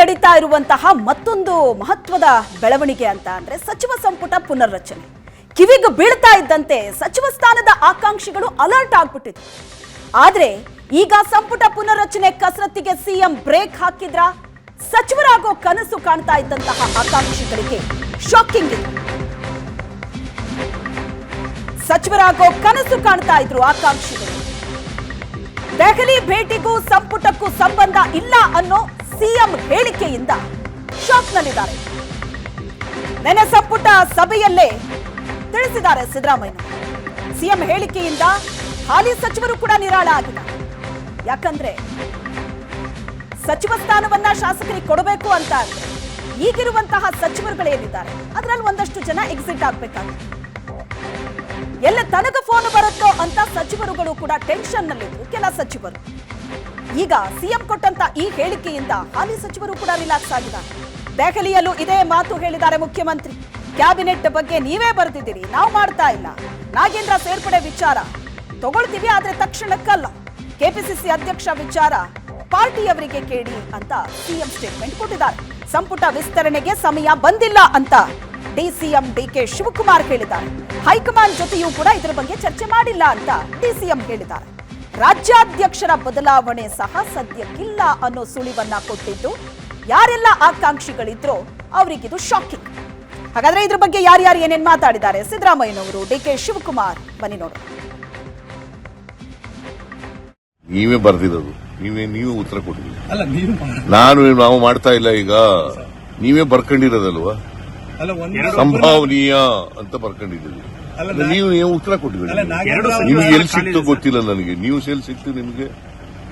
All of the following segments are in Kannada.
ನಡೀತಾ ಇರುವಂತಹ ಮತ್ತೊಂದು ಮಹತ್ವದ ಬೆಳವಣಿಗೆ ಅಂತ ಅಂದ್ರೆ ಸಚಿವ ಸಂಪುಟ ಪುನರ್ರಚನೆ. ಕಿವಿಗೆ ಬೀಳ್ತಾ ಇದ್ದಂತೆ ಸಚಿವ ಸ್ಥಾನದ ಆಕಾಂಕ್ಷಿಗಳು ಅಲರ್ಟ್ ಆಗ್ಬಿಟ್ಟಿದೆ. ಆದ್ರೆ ಈಗ ಸಂಪುಟ ಪುನರ್ರಚನೆ ಕಸರತ್ತಿಗೆ ಸಿಎಂ ಬ್ರೇಕ್ ಹಾಕಿದ್ರ? ಸಚಿವರಾಗೋ ಕನಸು ಕಾಣ್ತಾ ಇದ್ದಂತಹ ಆಕಾಂಕ್ಷಿಗಳಿಗೆ ಶಾಕಿಂಗ್ ಸಚಿವರಾಗೋ ಕನಸು ಕಾಣ್ತಾ ಇದ್ರು ಆಕಾಂಕ್ಷಿಗಳು. ದೆಹಲಿ ಭೇಟಿಗೂ ಸಂಪುಟಕ್ಕೂ ಸಂಬಂಧ ಇಲ್ಲ ಅನ್ನೋ ಸಿಎಂ ಹೇಳಿಕೆಯಿಂದ ಶಾಕ್ನಲ್ಲಿದ್ದಾರೆ ನೆನೆ ಸಂಪುಟ ಸಭೆಯಲ್ಲೇ ತಿಳಿಸಿದ್ದಾರೆ ಸಿದ್ದರಾಮಯ್ಯ. ಸಿಎಂ ಹೇಳಿಕೆಯಿಂದ ಹಾಲಿ ಸಚಿವರು ಕೂಡ ನಿರಾಳ ಆಗಿಲ್ಲ ಯಾಕಂದ್ರೆ ಸಚಿವ ಸ್ಥಾನವನ್ನ ಶಾಸಕರಿಗೆ ಕೊಡಬೇಕು ಅಂತ ಈಗಿರುವಂತಹ ಸಚಿವರುಗಳೇನಿದ್ದಾರೆ ಅದರಲ್ಲಿ ಒಂದಷ್ಟು ಜನ ಎಕ್ಸಿಟ್ ಆಗ್ಬೇಕಾಗುತ್ತೆ. ಎಲ್ಲ ತನಗ ಫೋನ್ ಬರುತ್ತೋ ಅಂತ ಸಚಿವರುಗಳು ಕೂಡ ಟೆನ್ಷನ್ ನಲ್ಲಿದ್ರು, ಕೆಲ ಸಚಿವರು. ಈಗ ಸಿಎಂ ಕೊಟ್ಟಂತ ಈ ಹೇಳಿಕೆಯಿಂದ ಹಾಲಿ ಸಚಿವರು ಕೂಡ ರಿಲ್ಯಾಕ್ಸ್ ಆಗಿದ್ದಾರೆ. ದೆಹಲಿಯಲ್ಲೂ ಇದೇ ಮಾತು ಹೇಳಿದ್ದಾರೆ ಮುಖ್ಯಮಂತ್ರಿ. ಕ್ಯಾಬಿನೆಟ್ ಬಗ್ಗೆ ನೀವೇ ಬರೆದಿದ್ದೀರಿ, ನಾವು ಮಾಡ್ತಾ ಇಲ್ಲ. ನಾಗೇಂದ್ರ ಸೇರ್ಪಡೆ ವಿಚಾರ ತಗೊಳ್ತೀವಿ, ಆದ್ರೆ ತಕ್ಷಣಕ್ಕಲ್ಲ. ಕೆಪಿಸಿಸಿ ಅಧ್ಯಕ್ಷ ವಿಚಾರ ಪಾರ್ಟಿಯವರಿಗೆ ಕೇಳಿ ಅಂತ ಸಿಎಂ ಸ್ಟೇಟ್ಮೆಂಟ್ ಕೊಟ್ಟಿದ್ದಾರೆ. ಸಂಪುಟ ವಿಸ್ತರಣೆಗೆ ಸಮಯ ಬಂದಿಲ್ಲ ಅಂತ ಡಿಸಿಎಂ ಡಿಕೆ ಶಿವಕುಮಾರ್ ಹೇಳಿದ್ದಾರೆ. ಹೈಕಮಾಂಡ್ ಜೊತೆಯೂ ಕೂಡ ಇದರ ಬಗ್ಗೆ ಚರ್ಚೆ ಮಾಡಿಲ್ಲ ಅಂತ ಡಿಸಿಎಂ ಹೇಳಿದ್ದಾರೆ. ರಾಜ್ಯಾಧ್ಯಕ್ಷರ ಬದಲಾವಣೆ ಸಹ ಸದ್ಯಕ್ಕಿಲ್ಲ ಅನ್ನೋ ಸುಳಿವನ್ನ ಕೊಟ್ಟಿದ್ದು ಯಾರೆಲ್ಲ ಆಕಾಂಕ್ಷಿಗಳಿದ್ರೋ ಅವರಿಗಿದು ಶಾಕಿಂಗ್ ಹಾಗಾದ್ರೆ ಇದ್ರ ಬಗ್ಗೆ ಯಾರ್ಯಾರು ಏನೇನ್ ಮಾತಾಡಿದ್ದಾರೆ? ಸಿದ್ದರಾಮಯ್ಯನವರು ಡಿ ಕೆ ಶಿವಕುಮಾರ್ ಬನ್ನಿ ನೋಡೋಣ. ನೀವೇ ಬರ್ದಿರೋದು. ನೀವೇ ನೀವೇ ಉತ್ತರ ಕೊಟ್ಟಿ ಅಲ್ಲ ನೀವು ಮಾಡ- ನಾನು ನಾವು ಮಾಡ್ತಾ ಇಲ್ಲ ಈಗ. ನೀವೇ ಬರ್ಕೊಂಡಿರೋದಲ್ವಾ? ಅಲ್ಲ ಒಂದು ಸಂಭಾವನೀಯ ಅಂತ ನಾ- ನೀವು ನೀವು ಉತ್ತರ ಕೊಟ್ಟಿದ್ದೀರಿ. ನಿಮ್ಗೆ ಎಲ್ಲಿ ಸಿಕ್ತು ಗೊತ್ತಿಲ್ಲ ನನಗೆ. ನೀವು ಎಲ್ಲಿ ಸಿಕ್ತು ನಿಮಗೆ?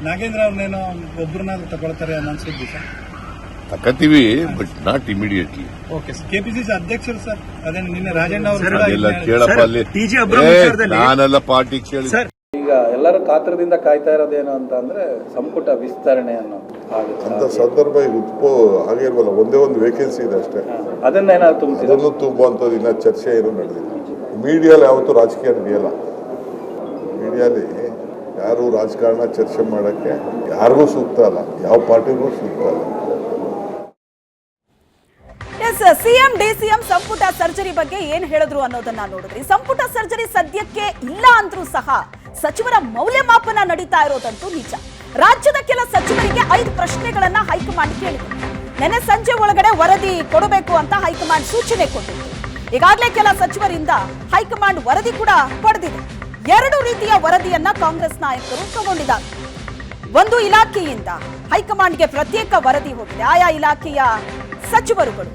ನಾಗೇಂದ್ರ ಅವ್ರನ್ನೇನೋ ಒಬ್ರನ್ನ ತಗೊಳ್ತಾರೆ ಅನ್ಸಿದ್ವಿ sir. ತಕತೀವಿ but not immediately okay sir KPCC ಅಧ್ಯಕ್ಷರು ಸರ್. ಅದೇ ನಿನ್ನೆ ರಾಜಣ್ಣ ಅವರು ಕೇಳಪ್ಪ ಅಲ್ಲಿ. ನಾನೆಲ್ಲ ಪಾರ್ಟಿ ಕೇಳಿ ಸರ್. ಈಗ ಎಲ್ಲರೂ ಕಾತರದಿಂದ ಕಾಯ್ತಾ ಇರೋದೇನು ಅಂತ ಅಂದ್ರೆ ಸಂಪುಟ ವಿಸ್ತರಣೆ ಅನ್ನೋ ಅಂತ ಸಂದರ್ಭ ಈಗ ಉತ್ಪೋ ಹಾಗೆ ಇಲ್ವಲ್ಲ ಒಂದೇ ಒಂದು ವೇಕೆನ್ಸಿ ಇದೆ ಅಷ್ಟೇ. ಅದನ್ನೇನಾದ್ರು ಏನಾದ್ರು ಅದನ್ನು ತುಂಬುವಂಥದ್ದು ಇನ್ನ ಚರ್ಚೆ ಏನು ನಡೆದಿಲ್ಲ. ಮೀಡಿಯಲ್ಲಿ ಯಾವತ್ತೂ ರಾಜಕೀಯ ನಡೆಯಲ್ಲ. ಮೀಡಿಯಲ್ಲಿ ಯಾರು ರಾಜಕಾರಣ ಚರ್ಚೆ ಮಾಡೋಕ್ಕೆ ಯಾರಿಗೂ ಸೂಕ್ತ ಅಲ್ಲ. ಯಾವ ಪಾರ್ಟಿಗೂ ಸೂಕ್ತ ಅಲ್ಲ. ಎಸ್ ಸಿಎಂ ಡಿಸಿಎಂ ಸಂಪುಟ ಸರ್ಜರಿ ಬಗ್ಗೆ ಏನ್ ಹೇಳಿದ್ರು ಅನ್ನೋದನ್ನ ನೋಡಿದ್ರಿ. ಸಂಪುಟ ಸರ್ಜರಿ ಸದ್ಯಕ್ಕೆ ಇಲ್ಲ ಅಂದ್ರೂ ಸಹ ಸಚಿವರ ಮೌಲ್ಯಮಾಪನ ನಡೀತಾ ಇರೋದಂತೂ ನಿಜ. ರಾಜ್ಯದ ಕೆಲ ಸಚಿವರಿಗೆ ಐದು ಪ್ರಶ್ನೆಗಳನ್ನ ಹೈಕಮಾಂಡ್ ಕೇಳಿದೆ. ನೆನೆ ಸಂಜೆ ಒಳಗಡೆ ವರದಿ ಕೊಡಬೇಕು ಅಂತ ಹೈಕಮಾಂಡ್ ಸೂಚನೆ ಕೊಟ್ಟಿತ್ತು. ಈಗಾಗಲೇ ಕೆಲ ಸಚಿವರಿಂದ ಹೈಕಮಾಂಡ್ ವರದಿ ಕೂಡ ಪಡೆದಿದೆ. ಎರಡು ರೀತಿಯ ವರದಿಯನ್ನ ಕಾಂಗ್ರೆಸ್ ನಾಯಕರು ತಗೊಂಡಿದ್ದಾರೆ. ಒಂದು ಇಲಾಖೆಯಿಂದ ಹೈಕಮಾಂಡ್ಗೆ ಪ್ರತ್ಯೇಕ ವರದಿ ಹೋಗಿದೆ. ಆಯಾ ಇಲಾಖೆಯ ಸಚಿವರುಗಳು,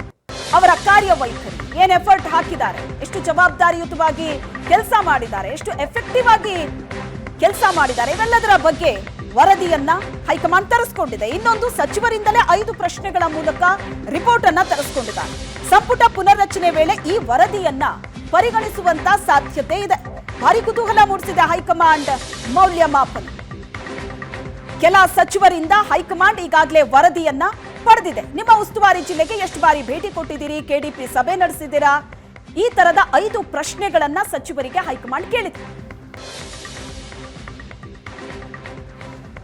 ಅವರ ಕಾರ್ಯವೈಖರಿ, ಏನ್ ಎಫರ್ಟ್ ಹಾಕಿದ್ದಾರೆ, ಎಷ್ಟು ಜವಾಬ್ದಾರಿಯುತವಾಗಿ ಕೆಲಸ ಮಾಡಿದ್ದಾರೆ, ಎಷ್ಟು ಎಫೆಕ್ಟಿವ್ ಆಗಿ ಕೆಲಸ ಮಾಡಿದ್ದಾರೆ, ಇವೆಲ್ಲದರ ಬಗ್ಗೆ ವರದಿಯನ್ನ ಹೈಕಮಾಂಡ್ ತರಿಸ್ಕೊಂಡಿದೆ. ಇನ್ನೊಂದು ಸಚಿವರಿಂದಲೇ ಐದು ಪ್ರಶ್ನೆಗಳ ಮೂಲಕ ರಿಪೋರ್ಟ್ ಅನ್ನ ತರಿಸ್ಕೊಂಡಿದ್ದಾರೆ. ಸಂಪುಟ ಪುನರ್ರಚನೆ ವೇಳೆ ಈ ವರದಿಯನ್ನ ಪರಿಗಣಿಸುವಂತ ಸಾಧ್ಯತೆ ಇದೆ. ಭಾರಿ ಕುತೂಹಲ ಮೂಡಿಸಿದೆ ಹೈಕಮಾಂಡ್ ಮೌಲ್ಯಮಾಪನ. ಕೆಲ ಸಚಿವರಿಂದ ಹೈಕಮಾಂಡ್ ಈಗಾಗಲೇ ವರದಿಯನ್ನ ಪಡೆದಿದೆ. ನಿಮ್ಮ ಉಸ್ತುವಾರಿ ಜಿಲ್ಲೆಗೆ ಎಷ್ಟು ಬಾರಿ ಭೇಟಿ ಕೊಟ್ಟಿದ್ದೀರಿ? ಕೆಡಿಪಿ ಸಭೆ ನಡೆಸಿದ್ದೀರಾ? ಈ ತರದ ಐದು ಪ್ರಶ್ನೆಗಳನ್ನ ಸಚಿವರಿಗೆ ಹೈಕಮಾಂಡ್ ಕೇಳಿದೆ.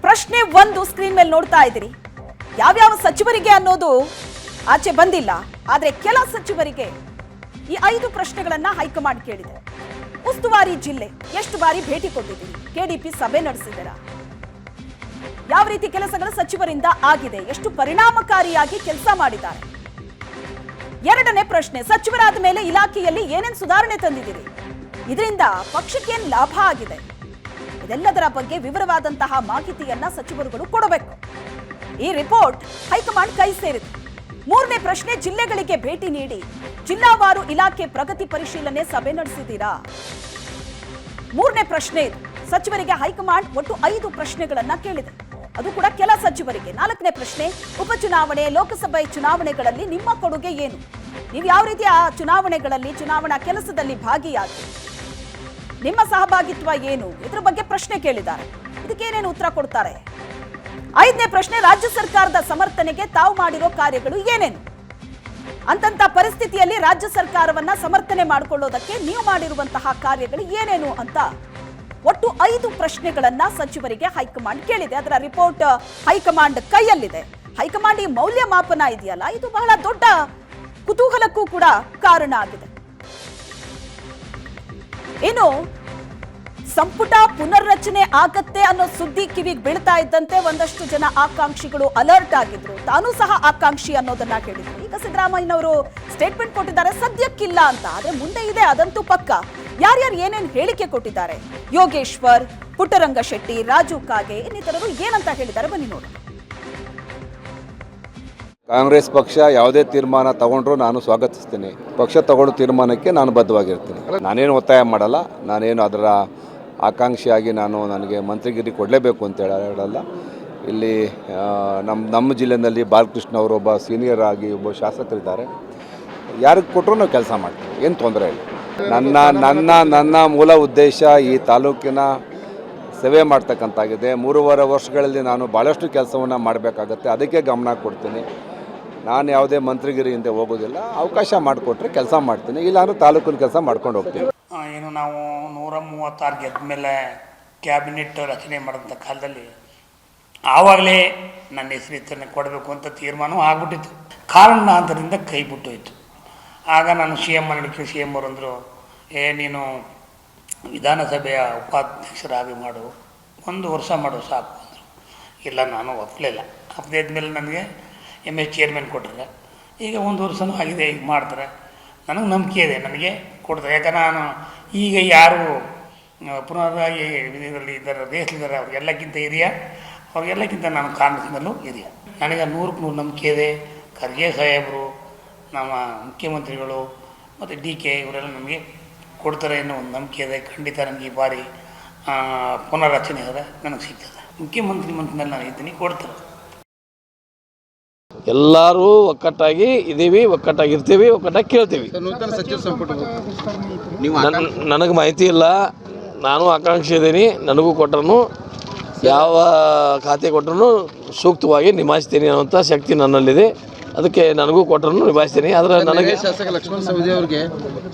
ಪ್ರಶ್ನೆ ಒಂದು ಸ್ಕ್ರೀನ್ ಮೇಲೆ ನೋಡ್ತಾ ಇದ್ದೀರಿ. ಯಾವ್ಯಾವ ಸಚಿವರಿಗೆ ಅನ್ನೋದು ಆಚೆ ಬಂದಿಲ್ಲ. ಆದರೆ ಕೆಲ ಸಚಿವರಿಗೆ ಈ ಐದು ಪ್ರಶ್ನೆಗಳನ್ನ ಹೈಕಮಾಂಡ್ ಕೇಳಿದೆ. ಉಸ್ತುವಾರಿ ಜಿಲ್ಲೆ, ಎಷ್ಟು ಬಾರಿ ಭೇಟಿ ಕೊಟ್ಟಿದ್ದೀರಿ? ಕೆಡಿಪಿ ಸಭೆ ನಡೆಸಿದ್ದೀರಾ ಯಾವ ರೀತಿ ಕೆಲಸಗಳು ಸಚಿವರಿಂದ ಆಗಿದೆ? ಎಷ್ಟು ಪರಿಣಾಮಕಾರಿಯಾಗಿ ಕೆಲಸ ಮಾಡಿದ್ದಾರೆ? ಎರಡನೇ ಪ್ರಶ್ನೆ, ಸಚಿವರಾದ ಮೇಲೆ ಇಲಾಖೆಯಲ್ಲಿ ಏನೇನು ಸುಧಾರಣೆ ತಂದಿದ್ದೀರಿ? ಇದರಿಂದ ಪಕ್ಷಕ್ಕೆ ಲಾಭ ಆಗಿದೆ? ಇದೆಲ್ಲದರ ಬಗ್ಗೆ ವಿವರವಾದಂತಹ ಮಾಹಿತಿಯನ್ನ ಸಚಿವರುಗಳು ಕೊಡಬೇಕು. ಈ ರಿಪೋರ್ಟ್ ಹೈಕಮಾಂಡ್ ಕೈ ಸೇರಿದೆ. ಮೂರನೇ ಪ್ರಶ್ನೆ, ಜಿಲ್ಲೆಗಳಿಗೆ ಭೇಟಿ ನೀಡಿ. ಜಿಲ್ಲಾವಾರು ಇಲಾಖೆ ಪ್ರಗತಿ ಪರಿಶೀಲನೆ ಸಭೆ ನಡೆಸಿದ್ದೀರಾ? ಮೂರನೇ ಪ್ರಶ್ನೆ ಇದು. ಸಚಿವರಿಗೆ ಹೈಕಮಾಂಡ್ ಒಟ್ಟು ಐದು ಪ್ರಶ್ನೆಗಳನ್ನ ಕೇಳಿದೆ. ಅದು ಕೂಡ ಕೆಲ ಸಚಿವರಿಗೆ. ನಾಲ್ಕನೇ ಪ್ರಶ್ನೆ, ಉಪಚುನಾವಣೆ, ಲೋಕಸಭೆ ಚುನಾವಣೆಗಳಲ್ಲಿ ನಿಮ್ಮ ಕೊಡುಗೆ ಏನು? ನೀವು ಯಾವ ರೀತಿಯ ಆ ಚುನಾವಣೆಗಳಲ್ಲಿ, ಚುನಾವಣಾ ಕೆಲಸದಲ್ಲಿ ಭಾಗಿಯಾಗಿ ನಿಮ್ಮ ಸಹಭಾಗಿತ್ವ ಏನು? ಇದ್ರ ಬಗ್ಗೆ ಪ್ರಶ್ನೆ ಕೇಳಿದ್ದಾರೆ. ಇದಕ್ಕೇನೇನು ಉತ್ತರ ಕೊಡ್ತಾರೆ? ಐದನೇ ಪ್ರಶ್ನೆ, ರಾಜ್ಯ ಸರ್ಕಾರದ ಸಮರ್ಥನೆಗೆ ತಾವು ಮಾಡಿರೋ ಕಾರ್ಯಗಳು ಏನೇನು? ಅಂತಂತ ಪರಿಸ್ಥಿತಿಯಲ್ಲಿ ರಾಜ್ಯ ಸರ್ಕಾರವನ್ನ ಸಮರ್ಥನೆ ಮಾಡಿಕೊಳ್ಳೋದಕ್ಕೆ ನೀವು ಮಾಡಿರುವಂತಹ ಕಾರ್ಯಗಳು ಏನೇನು ಅಂತ ಒಟ್ಟು ಐದು ಪ್ರಶ್ನೆಗಳನ್ನ ಸಚಿವರಿಗೆ ಹೈಕಮಾಂಡ್ ಕೇಳಿದೆ. ಅದರ ರಿಪೋರ್ಟ್ ಹೈಕಮಾಂಡ್ ಕೈಯಲ್ಲಿದೆ. ಹೈಕಮಾಂಡ್ ಈ ಮೌಲ್ಯಮಾಪನ ಇದೆಯಲ್ಲ? ಇದು ಬಹಳ ದೊಡ್ಡ ಕುತೂಹಲಕ್ಕೂ ಕೂಡ ಕಾರಣ ಆಗಿದೆ. ಏನು ಸಂಪುಟ ಪುನರ್ರಚನೆ ಆಗತ್ತೆ ಅನ್ನೋ ಸುದ್ದಿ ಕಿವಿಗೆ ಬೀಳ್ತಾ ಇದ್ದಂತೆ ಒಂದಷ್ಟು ಜನ ಆಕಾಂಕ್ಷಿಗಳು ಅಲರ್ಟ್ ಆಗಿದ್ರು. ತಾನು ಸಹ ಆಕಾಂಕ್ಷಿ ಅನ್ನೋದನ್ನ ಕೇಳಿದ್ರು ಈಗ ಸಿದ್ದರಾಮಯ್ಯನವರು ಸ್ಟೇಟ್ಮೆಂಟ್ ಕೊಟ್ಟಿದ್ದಾರೆ. ಸದ್ಯಕ್ಕಿಲ್ಲ ಅಂತ. ಆದ್ರೆ ಮುಂದೆ ಇದೆ. ಅದಂತೂ ಪಕ್ಕ. ಯಾರ್ಯಾರು ಏನೇನು ಹೇಳಿಕೆ ಕೊಟ್ಟಿದ್ದಾರೆ? ಯೋಗೇಶ್ವರ್, ಪುಟ್ಟರಂಗ ಶೆಟ್ಟಿ, ರಾಜು ಕಾಗೆ ಇನ್ನಿತರರು ಏನಂತ ಹೇಳಿದ್ದಾರೆ? ಬನ್ನಿ ನೋಡಿ ಕಾಂಗ್ರೆಸ್ ಪಕ್ಷ ಯಾವುದೇ ತೀರ್ಮಾನ ತಗೊಂಡ್ರು ನಾನು ಸ್ವಾಗತಿಸ್ತೀನಿ. ಪಕ್ಷ ತಗೊಂಡು ತೀರ್ಮಾನಕ್ಕೆ ನಾನು ಬದ್ಧವಾಗಿರ್ತೀನಿ. ನಾನೇನು ಒತ್ತಾಯ ಮಾಡಲ್ಲ. ನಾನೇನು ಅದರ ಆಕಾಂಕ್ಷಿಯಾಗಿ ನಾನು ನನಗೆ ಮಂತ್ರಿಗಿರಿ ಕೊಡಲೇಬೇಕು ಅಂತ ಹೇಳಲ್ಲ. ಇಲ್ಲಿ ನಮ್ಮ ನಮ್ಮ ಜಿಲ್ಲೆಯಲ್ಲಿ ಬಾಲಕೃಷ್ಣ ಅವರು ಒಬ್ಬ ಸೀನಿಯರ್ ಆಗಿ ಒಬ್ಬ ಶಾಸಕರಿದ್ದಾರೆ. ಯಾರಿಗೆ ಕೊಟ್ಟರು ನಾವು ಕೆಲಸ ಮಾಡ್ತೀವಿ. ಏನು ತೊಂದರೆ ಇಲ್ಲ. ನನ್ನ ನನ್ನ ನನ್ನ ಮೂಲ ಉದ್ದೇಶ ಈ ತಾಲೂಕಿನ ಸೇವೆ ಮಾಡ್ತಕ್ಕಂತಾಗಿದೆ. ಮೂರುವರೆ ವರ್ಷಗಳಲ್ಲಿ ನಾನು ಭಾಳಷ್ಟು ಕೆಲಸವನ್ನು ಮಾಡಬೇಕಾಗತ್ತೆ. ಅದಕ್ಕೆ ಗಮನ ಕೊಡ್ತೀನಿ. ನಾನು ಯಾವುದೇ ಮಂತ್ರಿಗಿರಿ ಹಿಂದೆ ಹೋಗೋದಿಲ್ಲ. ಅವಕಾಶ ಮಾಡಿಕೊಟ್ರೆ ಕೆಲಸ ಮಾಡ್ತೀನಿ. ಇಲ್ಲಾಂದ್ರೆ ತಾಲೂಕಿನ ಕೆಲಸ ಮಾಡ್ಕೊಂಡು ಹೋಗ್ತೀನಿ. ಏನು ನಾವು ನೂರ ಮೂವತ್ತಾರು ಗೆದ್ದ ಮೇಲೆ ಕ್ಯಾಬಿನೆಟ್ ರಚನೆ ಮಾಡಿದಂಥ ಕಾಲದಲ್ಲಿ ಆವಾಗಲೇ ನನ್ನ ಹೆಸರಿತ್ತನ್ನು ಕೊಡಬೇಕು ಅಂತ ತೀರ್ಮಾನ ಆಗ್ಬಿಟ್ಟಿತ್ತು. ಕಾರಣಾಂತರದಿಂದ ಕೈ ಬಿಟ್ಟೋಯ್ತು. ಆಗ ನಾನು ಸಿ ಎಂ ನಡಿಕೆ ಸಿ ಎಂ ಅಂದರು, ಏ, ನೀನು ವಿಧಾನಸಭೆಯ ಉಪಾಧ್ಯಕ್ಷರಾಗಿ ಮಾಡು. ಒಂದು ವರ್ಷ ಮಾಡು, ಸಾಕು. ಅಂದರು. ಇಲ್ಲ, ನಾನು ಒಪ್ಪಲಿಲ್ಲ ಒಪ್ಪದೇ ಮೇಲೆ ನನಗೆ ಎಂ ಎಸ್ ಚೇರ್ಮನ್ ಕೊಟ್ಟರೆ ಈಗ ಒಂದು ವರ್ಷನೂ ಆಗಿದೆ ಈಗ ಮಾಡ್ತಾರೆ. ನನಗೆ ನಂಬಿಕೆ ಇದೆ ನನಗೆ ಕೊಡ್ತಾರೆ. ಯಾಕಂದ್ರೆ ನಾನು ಈಗ ಯಾರು ಪುನರಾಗಿ ಇದರಲ್ಲಿ ಇದ್ದಾರೆ, ದೇಶದಲ್ಲಿದ್ದಾರೆ, ಅವ್ರಿಗೆಲ್ಲಕ್ಕಿಂತ ಹಿರಿಯ, ಅವ್ರಿಗೆಲ್ಲಕ್ಕಿಂತ ನಾನು ಕಾಂಗ್ರೆಸ್ನಲ್ಲೂ ಹಿರಿಯ. ನನಗೆ ನೂರಕ್ಕೆ ನೂರು ನಂಬಿಕೆ ಇದೆ. ಖರ್ಗೆ ಸಾಹೇಬರು, ನಮ್ಮ ಮುಖ್ಯಮಂತ್ರಿಗಳು ಮತ್ತು ಡಿ ಕೆ, ಇವರೆಲ್ಲ ನಮಗೆ ಕೊಡ್ತಾರೆ ಅನ್ನೋ ಒಂದು ನಂಬಿಕೆ ಇದೆ. ಖಂಡಿತ ನನಗೆ ಈ ಬಾರಿ ಪುನರ್ರಚನೆ ಆದರೆ ನನಗೆ ಸಿಗ್ತದೆ. ಮುಖ್ಯಮಂತ್ರಿ ಮಂತ್ರಿನಲ್ಲಿ ನಾನು ಇದ್ದೀನಿ ಕೊಡ್ತಾರೆ ಎಲ್ಲರೂ ಒಕ್ಕಟ್ಟಾಗಿ ಇದ್ದೀವಿ ಒಕ್ಕಟ್ಟಾಗಿರ್ತೀವಿ ಒಕ್ಕಟ್ಟಾಗಿ ಕೇಳ್ತೀವಿ. ನೂತನ ಸಚಿವ ಸಂಪುಟ ನನ್ ನನಗೆ ಮಾಹಿತಿ ಇಲ್ಲ. ನಾನು ಆಕಾಂಕ್ಷಿ ಇದ್ದೀನಿ ನನಗೂ ಕೊಟ್ಟರು ಯಾವ ಖಾತೆ ಕೊಟ್ಟರು ಸೂಕ್ತವಾಗಿ ನಿಭಾಯಿಸ್ತೀನಿ ಅನ್ನುವಂಥ ಶಕ್ತಿ ನನ್ನಲ್ಲಿದೆ. ಅದಕ್ಕೆ ನನಗೂ ಕೊಟ್ಟರು ನಿಭಾಯಿಸ್ತೀನಿ. ಆದರೆ ನನಗೆ ಶಾಸಕ ಲಕ್ಷ್ಮಣ ಸವದಿ ಅವರಿಗೆ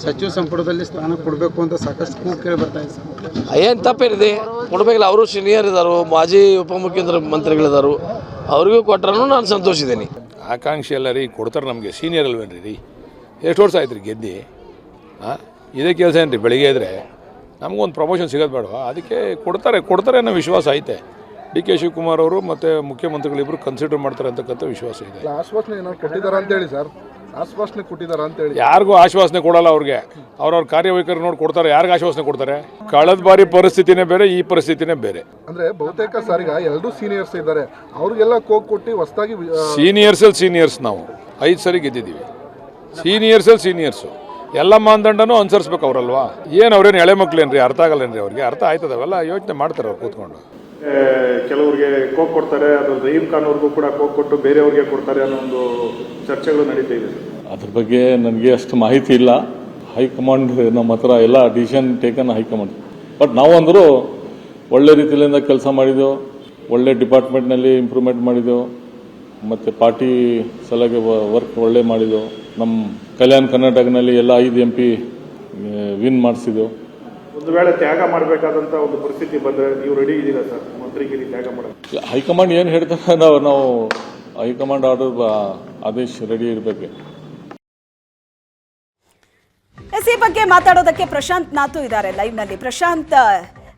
ಸಚಿವ ಸಂಪುಟದಲ್ಲಿ ಸ್ಥಾನ ಕೊಡಬೇಕು ಅಂತ ಸಾಕಷ್ಟು ಕೂಗು ಕೇಳಿ ಬರ್ತಾ ಇದೆ ಏನು ತಪ್ಪೇನಿದೆ? ಕೊಡಬೇಕಿಲ್ಲ ಅವರು ಸೀನಿಯರ್ ಇದ್ದಾರೆ ಮಾಜಿ ಉಪಮುಖ್ಯಮಂತ್ರಿ ಮಂತ್ರಿಗಳಿದ್ದಾರೆ ಅವ್ರಿಗೂ ಕೊಟ್ಟರು ನಾನು ಸಂತೋಷಿದ್ದೀನಿ. ಆಕಾಂಕ್ಷಿ ಎಲ್ಲ ರೀ ಕೊಡ್ತಾರೆ ನಮಗೆ. ಸೀನಿಯರ್ ಅಲ್ವೇನ್ರಿ ರೀ? ಎಷ್ಟು ವರ್ಷ ಆಯ್ತು ರೀ ಗೆದ್ದು? ಹಾಂ ಇದೇ ಕೆಲಸ ಏನು ರೀ ಬೆಳಿಗ್ಗೆ ಇದ್ದರೆ ನಮಗೊಂದು ಪ್ರಮೋಷನ್ ಸಿಗೋದು ಬೇಡವಾ? ಅದಕ್ಕೆ ಕೊಡ್ತಾರೆ ಕೊಡ್ತಾರೆ ಅನ್ನೋ ವಿಶ್ವಾಸ ಐತೆ. ಡಿ ಕೆ ಶಿವಕುಮಾರ್ ಅವರು ಮತ್ತು ಮುಖ್ಯಮಂತ್ರಿಗಳಿಬ್ಬರು ಕನ್ಸಿಡರ್ ಮಾಡ್ತಾರೆ ಅಂತಕ್ಕಂಥ ವಿಶ್ವಾಸ ಇದೆ. ಆಶ್ವಾಸನೆ ಕೊಟ್ಟಿದ್ದಾರೆ ಅಂತ ಹೇಳಿ. ಯಾರಿಗೂ ಆಶ್ವಾಸನೆ ಕೊಡಲ್ಲ ಅವ್ರಿಗೆ. ಅವ್ರವ್ರ ಕಾರ್ಯವೈಖರಿ ನೋಡಿ ಕೊಡ್ತಾರೆ ಯಾರಿಗೆ ಆಶ್ವಾಸನೆ ಕೊಡ್ತಾರೆ? ಕಳೆದ ಬಾರಿ ಪರಿಸ್ಥಿತಿನೇ ಬೇರೆ ಈ ಪರಿಸ್ಥಿತಿನೇ ಬೇರೆ. ಅಂದ್ರೆ ಬಹುತೇಕ ಸಾರಿಗ ಎಲ್ಲರೂ ಸೀನಿಯರ್ಸ್ ಇದ್ದಾರೆ. ಅವ್ರಿಗೆಲ್ಲ ಕೋಕ್ ಕೊಟ್ಟು ಹೊಸದಾಗಿ ಸೀನಿಯರ್ಸಲ್ಲಿ ಸೀನಿಯರ್ಸ್ ನಾವು. ಐದು ಸರಿ ಗೆದ್ದಿದ್ದೀವಿ. ಸೀನಿಯರ್ಸಲ್ಲಿ ಸೀನಿಯರ್ಸು ಎಲ್ಲ ಮಾನದಂಡನೂ ಅನುಸರಿಸ್ಬೇಕು ಅವರಲ್ವಾ? ಏನು ಅವ್ರೇನು ಎಳೆ ಮಕ್ಳೇನ್ರಿ? ಅರ್ಥ ಆಗಲ್ಲೇನ್ರಿ ಅವ್ರಿಗೆ? ಅರ್ಥ ಆಯ್ತದ ಅವೆಲ್ಲ ಯೋಚನೆ ಮಾಡ್ತಾರೆ ಅವ್ರು ಕೂತ್ಕೊಂಡು. ಕೆಲವರಿಗೆ ಕೋಕ್ ಕೊಡ್ತಾರೆ, ಅದು ರಹೀಮ್ ಖಾನ್ ಅವ್ರಿಗೂ ಕೂಡ ಕೋಕ್ ಕೊಟ್ಟು ಬೇರೆಯವ್ರಿಗೆ ಕೊಡ್ತಾರೆ ಅನ್ನೋ ಒಂದು ಚರ್ಚೆಗಳು ನಡೀತಾ ಇದೆ. ಅದ್ರ ಬಗ್ಗೆ ನನಗೆ ಅಷ್ಟು ಮಾಹಿತಿ ಇಲ್ಲ. ಹೈಕಮಾಂಡ್ ನಮ್ಮ ಹತ್ರ ಎಲ್ಲ decision taken high command. But ನಾವಂದರೂ ಒಳ್ಳೆ ರೀತಿಯಿಂದ ಕೆಲಸ ಮಾಡಿದೆವು, ಒಳ್ಳೆ ಡಿಪಾರ್ಟ್ಮೆಂಟ್ನಲ್ಲಿ ಇಂಪ್ರೂವ್ಮೆಂಟ್ ಮಾಡಿದೆವು, ಮತ್ತು ಪಾರ್ಟಿ ಸಲಹೆ ವರ್ಕ್ ಒಳ್ಳೆ ಮಾಡಿದೆವು. ನಮ್ಮ ಕಲ್ಯಾಣ ಕರ್ನಾಟಕನಲ್ಲಿ ಎಲ್ಲ ಐದು ಎಂ ಪಿ ವಿನ್ ಮಾಡಿಸಿದೆವು. ಒಂದು ವೇಳೆ ತ್ಯಾಗ ಮಾಡಬೇಕಾದಂತ ಒಂದು ಪರಿಸ್ಥಿತಿ ಬಂದ್ರೆ ನೀವು ರೆಡಿ ಇದ್ದೀರಾ ಸರ್? ಮಂತ್ರಿಗಿರಿ ತ್ಯಾಗ ಮಾಡಿ ಹೈಕಮಾಂಡ್ ಏನು ಹೇಳ್ತಾರೆ? ನಾವು ನಾವು ಹೈಕಮಾಂಡ್ ಆರ್ಡರ್ ಆದೇಶ ರೆಡಿ ಇರಬೇಕು. ಎಸ್ ಈ ಬಗ್ಗೆ ಮಾತಾಡೋದಕ್ಕೆ ಪ್ರಶಾಂತ್ ನಾತು ಇದ್ದಾರೆ. ಲೈವ್ನಲ್ಲಿ ಪ್ರಶಾಂತ್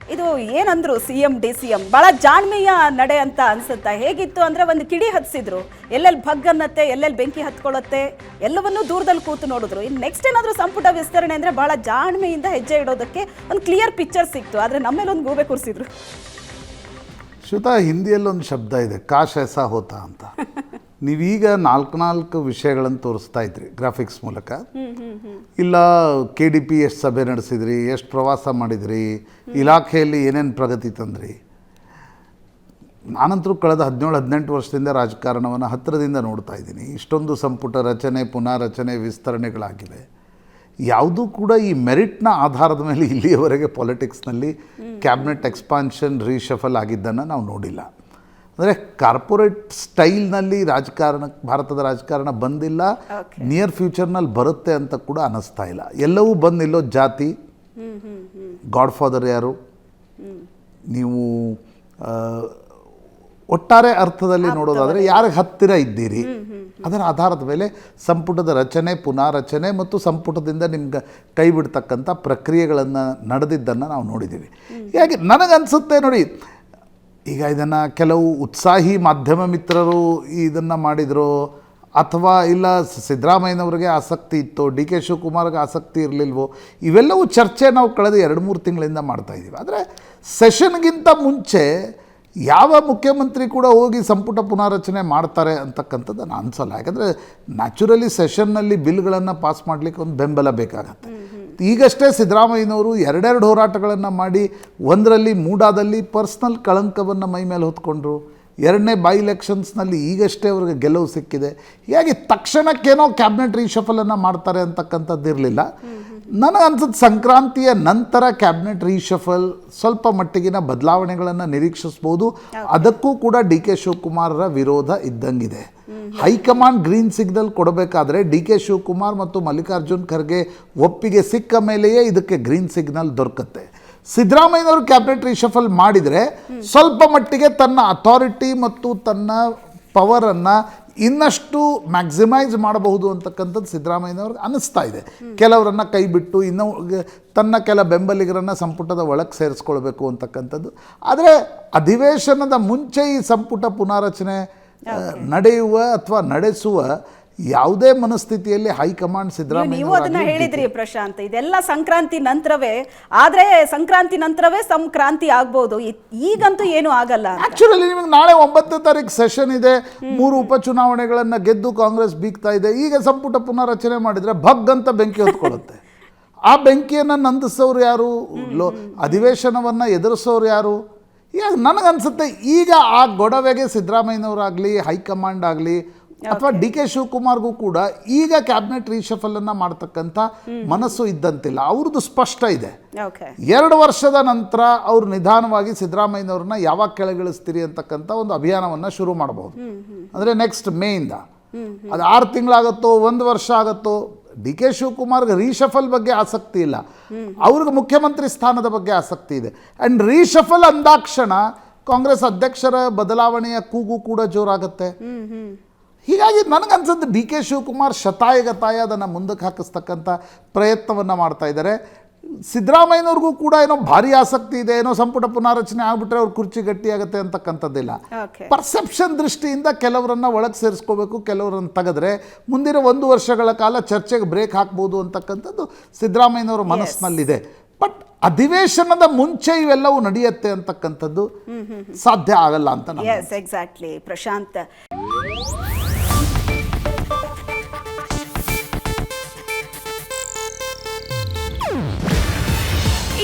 ಇದು ಏನಂದ್ರು C M D C M? ಬಹಳ ಜಾಣ್ಮೆಯ ನಡೆ ಅಂತ ಅನ್ಸುತ್ತಾ? ಹೇಗಿತ್ತು ಅಂದ್ರೆ ಒಂದು ಕಿಡಿ ಹತ್ಸಿದ್ರು. ಎಲ್ಲೆಲ್ಲಿ ಭಗ್ ಅನ್ನತ್ತೆ ಎಲ್ಲೆಲ್ಲಿ ಬೆಂಕಿ ಹತ್ಕೊಳ್ಳುತ್ತೆ ಎಲ್ಲವನ್ನೂ ದೂರದಲ್ಲಿ ಕೂತು ನೋಡಿದ್ರು. ಇನ್ನು ನೆಕ್ಸ್ಟ್ ಏನಾದರೂ ಸಂಪುಟ ವಿಸ್ತರಣೆ ಅಂದ್ರೆ ಬಹಳ ಜಾಣ್ಮೆಯಿಂದ ಹೆಜ್ಜೆ ಇಡೋದಕ್ಕೆ ಒಂದು ಕ್ಲಿಯರ್ ಪಿಕ್ಚರ್ ಸಿಕ್ತು. ಆದ್ರೆ ನಮ್ಮೇಲೆ ಒಂದು ಗೂಬೆ ಕೂರಿಸಿದ್ರು. ಶ್ರುತಾ ಹಿಂದಿಯಲ್ಲಿ ಒಂದು ಶಬ್ದ ಇದೆ. ಕಾಶ್ ಎಸ ಹೋತ ಅಂತ. ನೀವೀಗ ನಾಲ್ಕು ನಾಲ್ಕು ವಿಷಯಗಳನ್ನು ತೋರಿಸ್ತಾ ಇದ್ರಿ ಗ್ರಾಫಿಕ್ಸ್ ಮೂಲಕ. ಇಲ್ಲ ಕೆ ಡಿ ಪಿ ಎಷ್ಟು ಸಭೆ ನಡೆಸಿದ್ರಿ ಎಷ್ಟು ಪ್ರವಾಸ ಮಾಡಿದ್ರಿ ಇಲಾಖೆಯಲ್ಲಿ ಏನೇನು ಪ್ರಗತಿ ತಂದ್ರಿ? ನಾನಂತರೂ ಕಳೆದ ಹದಿನೇಳು ಹದಿನೆಂಟು ವರ್ಷದಿಂದ ರಾಜಕಾರಣವನ್ನು ಹತ್ತಿರದಿಂದ ನೋಡ್ತಾ ಇದ್ದೀನಿ. ಇಷ್ಟೊಂದು ಸಂಪುಟ ರಚನೆ ಪುನಾರಚನೆ ವಿಸ್ತರಣೆಗಳಾಗಿವೆ. ಯಾವುದೂ ಕೂಡ ಈ ಮೆರಿಟ್ನ ಆಧಾರದ ಮೇಲೆ ಇಲ್ಲಿಯವರೆಗೆ ಪಾಲಿಟಿಕ್ಸ್ನಲ್ಲಿ ಕ್ಯಾಬಿನೆಟ್ ಎಕ್ಸ್ಪಾನ್ಷನ್ ರೀಶಫಲ್ ಆಗಿದ್ದನ್ನು ನಾವು ನೋಡಿಲ್ಲ. ಅಂದರೆ ಕಾರ್ಪೊರೇಟ್ ಸ್ಟೈಲ್ನಲ್ಲಿ ರಾಜಕಾರಣ ಭಾರತದ ರಾಜಕಾರಣ ಬಂದಿಲ್ಲ. ನಿಯರ್ ಫ್ಯೂಚರ್ನಲ್ಲಿ ಬರುತ್ತೆ ಅಂತ ಕೂಡ ಅನ್ನಿಸ್ತಾ ಇಲ್ಲ. ಎಲ್ಲವೂ ಬಂದಿಲ್ಲೋ ಜಾತಿ. ಗಾಡ್ ಫಾದರ್ ಯಾರು? ನೀವು ಒಟ್ಟಾರೆ ಅರ್ಥದಲ್ಲಿ ನೋಡೋದಾದರೆ ಯಾರ ಹತ್ತಿರ ಇದ್ದೀರಿ? ಅದರ ಆಧಾರದ ಮೇಲೆ ಸಂಪುಟದ ರಚನೆ ಪುನಾರಚನೆ ಮತ್ತು ಸಂಪುಟದಿಂದ ನಿಮ್ಗೆ ಕೈ ಬಿಡ್ತಕ್ಕಂಥ ಪ್ರಕ್ರಿಯೆಗಳನ್ನು ನಡೆದಿದ್ದನ್ನು ನಾವು ನೋಡಿದ್ದೀವಿ. ಹೀಗಾಗಿ ನನಗನ್ಸುತ್ತೆ ನೋಡಿ ಈಗ ಇದನ್ನು ಕೆಲವು ಉತ್ಸಾಹಿ ಮಾಧ್ಯಮ ಮಿತ್ರರು ಇದನ್ನು ಮಾಡಿದರು ಅಥವಾ ಇಲ್ಲ ಸಿದ್ದರಾಮಯ್ಯನವ್ರಿಗೆ ಆಸಕ್ತಿ ಇತ್ತು, ಡಿ ಕೆ ಶಿವಕುಮಾರ್ಗೆ ಆಸಕ್ತಿ ಇರಲಿಲ್ವೋ, ಇವೆಲ್ಲವೂ ಚರ್ಚೆ ನಾವು ಕಳೆದ ಎರಡು ಮೂರು ತಿಂಗಳಿಂದ ಮಾಡ್ತಾ ಇದ್ದೀವಿ. ಆದರೆ ಸೆಷನ್ಗಿಂತ ಮುಂಚೆ ಯಾವ ಮುಖ್ಯಮಂತ್ರಿ ಕೂಡ ಹೋಗಿ ಸಂಪುಟ ಪುನಾರಚನೆ ಮಾಡ್ತಾರೆ ಅಂತಕ್ಕಂಥದ್ದು ನಾನು ಅನ್ಸಲ್ಲ. ಯಾಕಂದರೆ ನ್ಯಾಚುರಲಿ ಸೆಷನ್ನಲ್ಲಿ ಬಿಲ್ಗಳನ್ನು ಪಾಸ್ ಮಾಡಲಿಕ್ಕೆ ಒಂದು ಬೆಂಬಲ ಬೇಕಾಗತ್ತೆ. ಈಗಷ್ಟೇ ಸಿದ್ದರಾಮಯ್ಯನವರು ಎರಡೆರಡು ಹೋರಾಟಗಳನ್ನು ಮಾಡಿ ಒಂದರಲ್ಲಿ ಮೂಡಾದಲ್ಲಿ ಪರ್ಸ್ನಲ್ ಕಳಂಕವನ್ನು ಮೈ ಮೇಲೆ ಹೊತ್ಕೊಂಡ್ರು. ಎರಡನೇ ಬೈ ಎಲೆಕ್ಷನ್ಸ್ನಲ್ಲಿ ಈಗಷ್ಟೇ ಅವ್ರಿಗೆ ಗೆಲುವು ಸಿಕ್ಕಿದೆ. ಹೀಗಾಗಿ ತಕ್ಷಣಕ್ಕೇನೋ ಕ್ಯಾಬಿನೆಟ್ ರೀಶಫಲನ್ನು ಮಾಡ್ತಾರೆ ಅಂತಕ್ಕಂಥದ್ದು ಇರಲಿಲ್ಲ. ನನಗನ್ಸುತ್ತೆ ಸಂಕ್ರಾಂತಿಯ ನಂತರ ಕ್ಯಾಬಿನೆಟ್ ರೀಶಫಲ್ ಸ್ವಲ್ಪ ಮಟ್ಟಿಗಿನ ಬದಲಾವಣೆಗಳನ್ನು ನಿರೀಕ್ಷಿಸ್ಬೋದು. ಅದಕ್ಕೂ ಕೂಡ ಡಿ ಕೆ ಶಿವಕುಮಾರರ ವಿರೋಧ ಇದ್ದಂಗಿದೆ. ಹೈಕಮಾಂಡ್ ಗ್ರೀನ್ ಸಿಗ್ನಲ್ ಕೊಡಬೇಕಾದ್ರೆ ಡಿ ಕೆ ಶಿವಕುಮಾರ್ ಮತ್ತು ಮಲ್ಲಿಕಾರ್ಜುನ್ ಖರ್ಗೆ ಒಪ್ಪಿಗೆ ಸಿಕ್ಕ ಮೇಲೆಯೇ ಇದಕ್ಕೆ ಗ್ರೀನ್ ಸಿಗ್ನಲ್ ದೊರಕುತ್ತೆ. ಸಿದ್ದರಾಮಯ್ಯನವರು ಕ್ಯಾಬಿನೆಟ್ ರಿಷಫಲ್ ಮಾಡಿದರೆ ಸ್ವಲ್ಪ ಮಟ್ಟಿಗೆ ತನ್ನ ಅಥಾರಿಟಿ ಮತ್ತು ತನ್ನ ಪವರನ್ನು ಇನ್ನಷ್ಟು ಮ್ಯಾಕ್ಸಿಮೈಸ್ ಮಾಡಬಹುದು ಅಂತಕ್ಕಂಥದ್ದು ಸಿದ್ದರಾಮಯ್ಯನವ್ರಿಗೆ ಅನ್ನಿಸ್ತಾ ಇದೆ. ಕೆಲವರನ್ನು ಕೈ ಬಿಟ್ಟು ಇನ್ನೂ ತನ್ನ ಕೆಲ ಬೆಂಬಲಿಗರನ್ನು ಸಂಪುಟದ ಒಳಗೆ ಸೇರಿಸ್ಕೊಳ್ಬೇಕು ಅಂತಕ್ಕಂಥದ್ದು. ಆದರೆ ಅಧಿವೇಶನದ ಮುಂಚೆ ಈ ಸಂಪುಟ ಪುನಾರಚನೆ ನಡೆಯುವ ಅಥವಾ ನಡೆಸುವ ಯಾವುದೇ ಮನಸ್ಥಿತಿಯಲ್ಲಿ ಹೈಕಮಾಂಡ್ ನೀವು ಅದನ್ನ ಹೇಳಿದ್ರಿ ಪ್ರಶಾಂತ್ ಇದೆಲ್ಲ ಸಂಕ್ರಾಂತಿ ನಂತರವೇ ಆದ್ರೆ ಸಂಕ್ರಾಂತಿ ನಂತರವೇ ಸಂಕ್ರಾಂತಿ ಆಗ್ಬೋದು. ಈಗಂತೂ ಏನು ಆಗಲ್ಲ. ಆಕ್ಚುಲಿ ನಿಮಗೆ ನಾಳೆ ಒಂಬತ್ತನೇ ತಾರೀಕು ಸೆಷನ್ ಇದೆ. ಮೂರು ಉಪಚುನಾವಣೆಗಳನ್ನ ಗೆದ್ದು ಕಾಂಗ್ರೆಸ್ ಬೀಗ್ತಾ ಇದೆ. ಈಗ ಸಂಪುಟ ಪುನರಚನೆ ಮಾಡಿದ್ರೆ ಭಗ್ ಅಂತ ಬೆಂಕಿ ಹೊತ್ಕೊಳ್ಳುತ್ತೆ. ಆ ಬೆಂಕಿಯನ್ನು ನಂದಿಸೋರು ಯಾರು? ಲೋ ಅಧಿವೇಶನವನ್ನು ಎದುರಿಸೋರು ಯಾರು? ಈಗ ನನಗನ್ಸುತ್ತೆ ಈಗ ಆ ಗೊಡವೆಗೆ ಸಿದ್ದರಾಮಯ್ಯನವರಾಗಲಿ ಹೈಕಮಾಂಡ್ ಆಗಲಿ ಅಥವಾ ಡಿ ಕೆ ಶಿವಕುಮಾರ್ಗೂ ಕೂಡ ಈಗ ಕ್ಯಾಬಿನೆಟ್ ರೀಶಫಲನ್ನು ಮಾಡ್ತಕ್ಕಂಥ ಮನಸ್ಸು ಇದ್ದಂತಿಲ್ಲ. ಅವ್ರದ್ದು ಸ್ಪಷ್ಟ ಇದೆ. ಎರಡು ವರ್ಷದ ನಂತರ ಅವ್ರು ನಿಧಾನವಾಗಿ ಸಿದ್ದರಾಮಯ್ಯನವ್ರನ್ನ ಯಾವಾಗ ಕೆಳಗಿಳಿಸ್ತೀರಿ ಅಂತಕ್ಕಂಥ ಒಂದು ಅಭಿಯಾನವನ್ನ ಶುರು ಮಾಡಬಹುದು ಅಂದ್ರೆ ನೆಕ್ಸ್ಟ್ ಮೇಯಿಂದ. ಅದು ಆರು ತಿಂಗಳಾಗತ್ತೋ ಒಂದು ವರ್ಷ ಆಗತ್ತೋ ಡಿ ಕೆ ಶಿವಕುಮಾರ್ಗೆ ರೀಶಫಲ್ ಬಗ್ಗೆ ಆಸಕ್ತಿ ಇಲ್ಲ. ಅವ್ರಿಗೆ ಮುಖ್ಯಮಂತ್ರಿ ಸ್ಥಾನದ ಬಗ್ಗೆ ಆಸಕ್ತಿ ಇದೆ. ಆ್ಯಂಡ್ ರೀಶಫಲ್ ಅಂದಾಕ್ಷಣ ಕಾಂಗ್ರೆಸ್ ಅಧ್ಯಕ್ಷರ ಬದಲಾವಣೆಯ ಕೂಗು ಕೂಡ ಜೋರಾಗುತ್ತೆ. ಹೀಗಾಗಿ ನನಗನ್ಸದ್ದು ಡಿ ಕೆ ಶಿವಕುಮಾರ್ ಶತಾಯಗತಾಯ ಅದನ್ನು ಮುಂದಕ್ಕೆ ಹಾಕಿಸ್ತಕ್ಕಂಥ ಪ್ರಯತ್ನವನ್ನು ಮಾಡ್ತಾ ಇದ್ದಾರೆ. ಸಿದ್ದರಾಮಯ್ಯನವ್ರಿಗೂ ಕೂಡ ಏನೋ ಭಾರಿ ಆಸಕ್ತಿ ಇದೆ ಏನೋ ಸಂಪುಟ ಪುನಾರಚನೆ ಆಗ್ಬಿಟ್ರೆ ಅವ್ರ ಕುರ್ಚಿ ಗಟ್ಟಿಯಾಗುತ್ತೆ ಅಂತಕ್ಕಂಥದ್ದಿಲ್ಲ. ಪರ್ಸೆಪ್ಷನ್ ದೃಷ್ಟಿಯಿಂದ ಕೆಲವರನ್ನ ಒಳಗೆ ಸೇರಿಸ್ಕೋಬೇಕು ಕೆಲವರನ್ನು ತೆಗೆದ್ರೆ ಮುಂದಿನ ಒಂದು ವರ್ಷಗಳ ಕಾಲ ಚರ್ಚೆಗೆ ಬ್ರೇಕ್ ಹಾಕ್ಬೋದು ಅಂತಕ್ಕಂಥದ್ದು ಸಿದ್ದರಾಮಯ್ಯನವರ ಮನಸ್ಸಿನಲ್ಲಿದೆ. ಬಟ್ ಅಧಿವೇಶನದ ಮುಂಚೆ ಇವೆಲ್ಲವೂ ನಡೆಯುತ್ತೆ ಅಂತಕ್ಕಂಥದ್ದು ಸಾಧ್ಯ ಆಗಲ್ಲ ಅಂತ ಎಸ್ ಎಕ್ಸಾಕ್ಟ್ಲಿ ಪ್ರಶಾಂತ್.